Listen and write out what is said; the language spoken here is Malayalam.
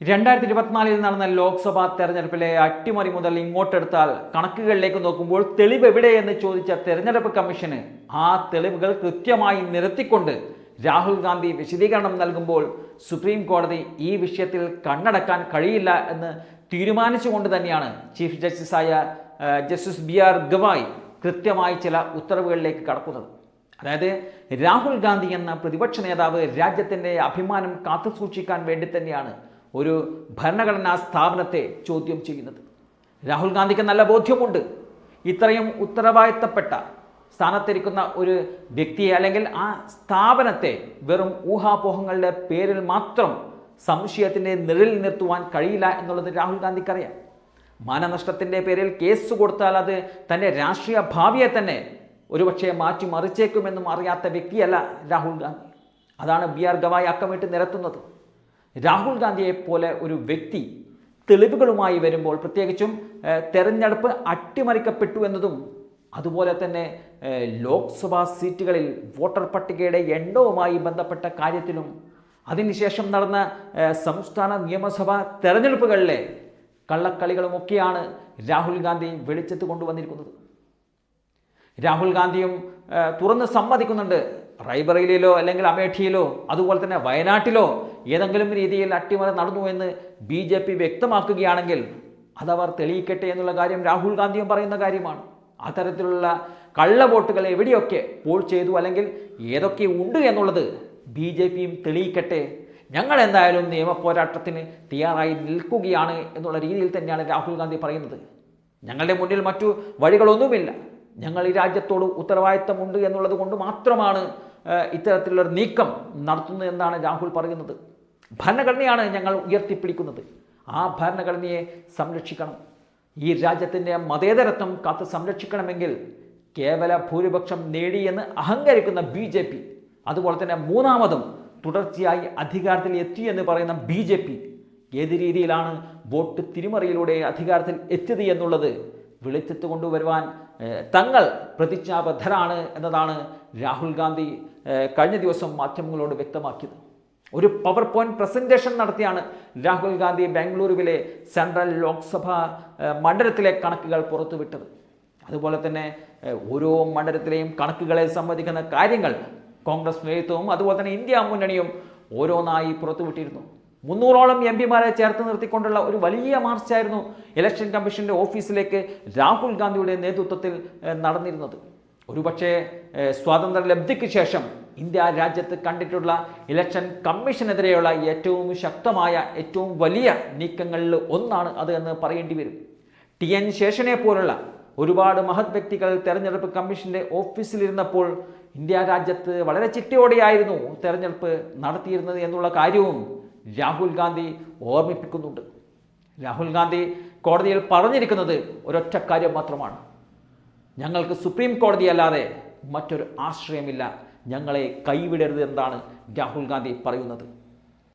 രണ്ടായിരത്തി ഇരുപത്തിനാലിൽ നടന്ന ലോക്സഭാ തെരഞ്ഞെടുപ്പിലെ അട്ടിമറി മുതൽ ഇങ്ങോട്ടെടുത്താൽ കണക്കുകളിലേക്ക് നോക്കുമ്പോൾ തെളിവ് എവിടെയെന്ന് ചോദിച്ച തെരഞ്ഞെടുപ്പ് കമ്മീഷന് ആ തെളിവുകൾ കൃത്യമായി നിരത്തിക്കൊണ്ട് രാഹുൽ ഗാന്ധി വിശദീകരണം നൽകുമ്പോൾ സുപ്രീം കോടതി ഈ വിഷയത്തിൽ കണ്ണടക്കാൻ കഴിയില്ല എന്ന് തീരുമാനിച്ചുകൊണ്ട് തന്നെയാണ് ചീഫ് ജസ്റ്റിസായ ജസ്റ്റിസ് ബി ആർ ഗവായ് കൃത്യമായി ചില ഉത്തരവുകളിലേക്ക് കടക്കുന്നത്. അതായത് രാഹുൽ ഗാന്ധി എന്ന പ്രതിപക്ഷ നേതാവ് രാജ്യത്തിന്റെ അഭിമാനം കാത്തുസൂക്ഷിക്കാൻ വേണ്ടി തന്നെയാണ് ഒരു ഭരണഘടനാ സ്ഥാപനത്തെ ചോദ്യം ചെയ്യുന്നത്. രാഹുൽ ഗാന്ധിക്ക് നല്ല ബോധ്യമുണ്ട്. ഇത്രയും ഉത്തരവാദിത്തപ്പെട്ട സ്ഥാനത്തിരിക്കുന്ന ഒരു വ്യക്തിയെ അല്ലെങ്കിൽ ആ സ്ഥാപനത്തെ വെറും ഊഹാപോഹങ്ങളുടെ പേരിൽ മാത്രം സംശയത്തിന്റെ നിഴലിൽ നിർത്തുവാൻ കഴിയില്ല എന്നുള്ളത് രാഹുൽ ഗാന്ധിക്കറിയാം. മാനനഷ്ടത്തിന്റെ പേരിൽ കേസ് കൊടുത്താൽ അത് തന്റെ രാഷ്ട്രീയ ഭാവിയെ തന്നെ ഒരുപക്ഷെ മാറ്റിമറിച്ചേക്കുമെന്നും അറിയാത്ത വ്യക്തിയല്ല രാഹുൽ ഗാന്ധി. അതാണ് ബി ആർ ഗവായ് അക്കമിട്ട് നിരത്തുന്നത്. രാഹുൽ ഗാന്ധിയെ പോലെ ഒരു വ്യക്തി തെളിവുകളുമായി വരുമ്പോൾ പ്രത്യേകിച്ചും തെരഞ്ഞെടുപ്പ് അട്ടിമറിക്കപ്പെട്ടു എന്നതും അതുപോലെ തന്നെ ലോക്സഭാ സീറ്റുകളിൽ വോട്ടർ പട്ടികയുടെ എണ്ണവുമായി ബന്ധപ്പെട്ട കാര്യത്തിലും അതിനുശേഷം നടന്ന സംസ്ഥാന നിയമസഭാ തെരഞ്ഞെടുപ്പുകളിലെ കള്ളക്കളികളുമൊക്കെയാണ് രാഹുൽ ഗാന്ധി വെളിച്ചത്ത് കൊണ്ടുവന്നിരിക്കുന്നത്. രാഹുൽ ഗാന്ധിയും തുറന്ന് സമ്മതിക്കുന്നുണ്ട്. റൈബറയിലോ അല്ലെങ്കിൽ അമേഠിയിലോ അതുപോലെ തന്നെ വയനാട്ടിലോ ഏതെങ്കിലും രീതിയിൽ അട്ടിമറി നടന്നു എന്ന് ബി ജെ പി വ്യക്തമാക്കുകയാണെങ്കിൽ അതവർ തെളിയിക്കട്ടെ എന്നുള്ള കാര്യം രാഹുൽ ഗാന്ധിയും പറയുന്ന കാര്യമാണ്. അത്തരത്തിലുള്ള കള്ളവോട്ടുകൾ എവിടെയൊക്കെ പോൾ ചെയ്തു അല്ലെങ്കിൽ ഏതൊക്കെ ഉണ്ട് എന്നുള്ളത് ബി ജെ പിയും തെളിയിക്കട്ടെ. ഞങ്ങൾ എന്തായാലും നിയമ പോരാട്ടത്തിന് തയ്യാറായി നിൽക്കുകയാണ് എന്നുള്ള രീതിയിൽ തന്നെയാണ് രാഹുൽ ഗാന്ധി പറയുന്നത്. ഞങ്ങളുടെ മുന്നിൽ മറ്റു വഴികളൊന്നുമില്ല. ഞങ്ങൾ ഈ രാജ്യത്തോട് ഉത്തരവാദിത്തമുണ്ട് എന്നുള്ളത് കൊണ്ട് മാത്രമാണ് ഇത്തരത്തിലുള്ളൊരു നീക്കം നടത്തുന്നതെന്നാണ് രാഹുൽ പറയുന്നത്. ഭരണഘടനയാണ് ഞങ്ങൾ ഉയർത്തിപ്പിടിക്കുന്നത്. ആ ഭരണഘടനയെ സംരക്ഷിക്കണം. ഈ രാജ്യത്തിന്റെ മതേതരത്വം കാത്തു സംരക്ഷിക്കണമെങ്കിൽ കേവല ഭൂരിപക്ഷം നേടിയെന്ന് അഹങ്കരിക്കുന്ന ബി ജെ പി അതുപോലെ തന്നെ മൂന്നാമതും തുടർച്ചയായി അധികാരത്തിൽ എത്തി എന്ന് പറയുന്ന ബി ജെ പി ഏത് രീതിയിലാണ് വോട്ട് തിരിമറിയിലൂടെ അധികാരത്തിൽ എത്തിയത് എന്നുള്ളത് വെളിച്ചത്ത് കൊണ്ടുവരുവാൻ തങ്ങൾ പ്രതിജ്ഞാബദ്ധരാണ് എന്നതാണ് രാഹുൽ ഗാന്ധി കഴിഞ്ഞ ദിവസം മാധ്യമങ്ങളോട് വ്യക്തമാക്കിയത്. ഒരു പവർ പോയിന്റ് പ്രസന്റേഷൻ നടത്തിയാണ് രാഹുൽ ഗാന്ധി ബാംഗ്ലൂരുവിലെ സെൻട്രൽ ലോക്സഭാ മണ്ഡലത്തിലെ കണക്കുകൾ പുറത്തുവിട്ടത്. അതുപോലെ തന്നെ ഓരോ മണ്ഡലത്തിലെയും കണക്കുകളെ സംബന്ധിക്കുന്ന കാര്യങ്ങൾ കോൺഗ്രസ് നേതൃത്വവും അതുപോലെ തന്നെ ഇന്ത്യ മുന്നണിയും ഓരോന്നായി പുറത്തുവിട്ടിരുന്നു. മുന്നൂറോളം എം പിമാരെ ചേർത്ത് നിർത്തിക്കൊണ്ടുള്ള ഒരു വലിയ മാർച്ചായിരുന്നു ഇലക്ഷൻ കമ്മീഷന്റെ ഓഫീസിലേക്ക് രാഹുൽ ഗാന്ധിയുടെ നേതൃത്വത്തിൽ നടന്നിരുന്നത്. ഒരുപക്ഷേ സ്വാതന്ത്ര്യ ലബ്ധിക്ക് ശേഷം ഇന്ത്യ രാജ്യത്ത് കണ്ടിട്ടുള്ള ഇലക്ഷൻ കമ്മീഷനെതിരെയുള്ള ഏറ്റവും ശക്തമായ ഏറ്റവും വലിയ നീക്കങ്ങളിൽ ഒന്നാണ് അത് എന്ന് പറയേണ്ടി വരും. ടി എൻ ശേഷനെ പോലുള്ള ഒരുപാട് മഹത് വ്യക്തികൾ തെരഞ്ഞെടുപ്പ് കമ്മീഷന്റെ ഓഫീസിലിരുന്നപ്പോൾ ഇന്ത്യ രാജ്യത്ത് വളരെ ചിട്ടയോടെയായിരുന്നു തെരഞ്ഞെടുപ്പ് നടത്തിയിരുന്നത് എന്നുള്ള കാര്യവും രാഹുൽ ഗാന്ധി ഓർമ്മിപ്പിക്കുന്നുണ്ട്. രാഹുൽ ഗാന്ധി കോടതിയിൽ പറഞ്ഞിരിക്കുന്നത് ഒരൊറ്റ കാര്യം മാത്രമാണ്. ഞങ്ങൾക്ക് സുപ്രീം കോടതി അല്ലാതെ മറ്റൊരു ആശ്രയമില്ല. ഞങ്ങളെ കൈവിടരുത് എന്നാണ് രാഹുൽ ഗാന്ധി പറയുന്നത്.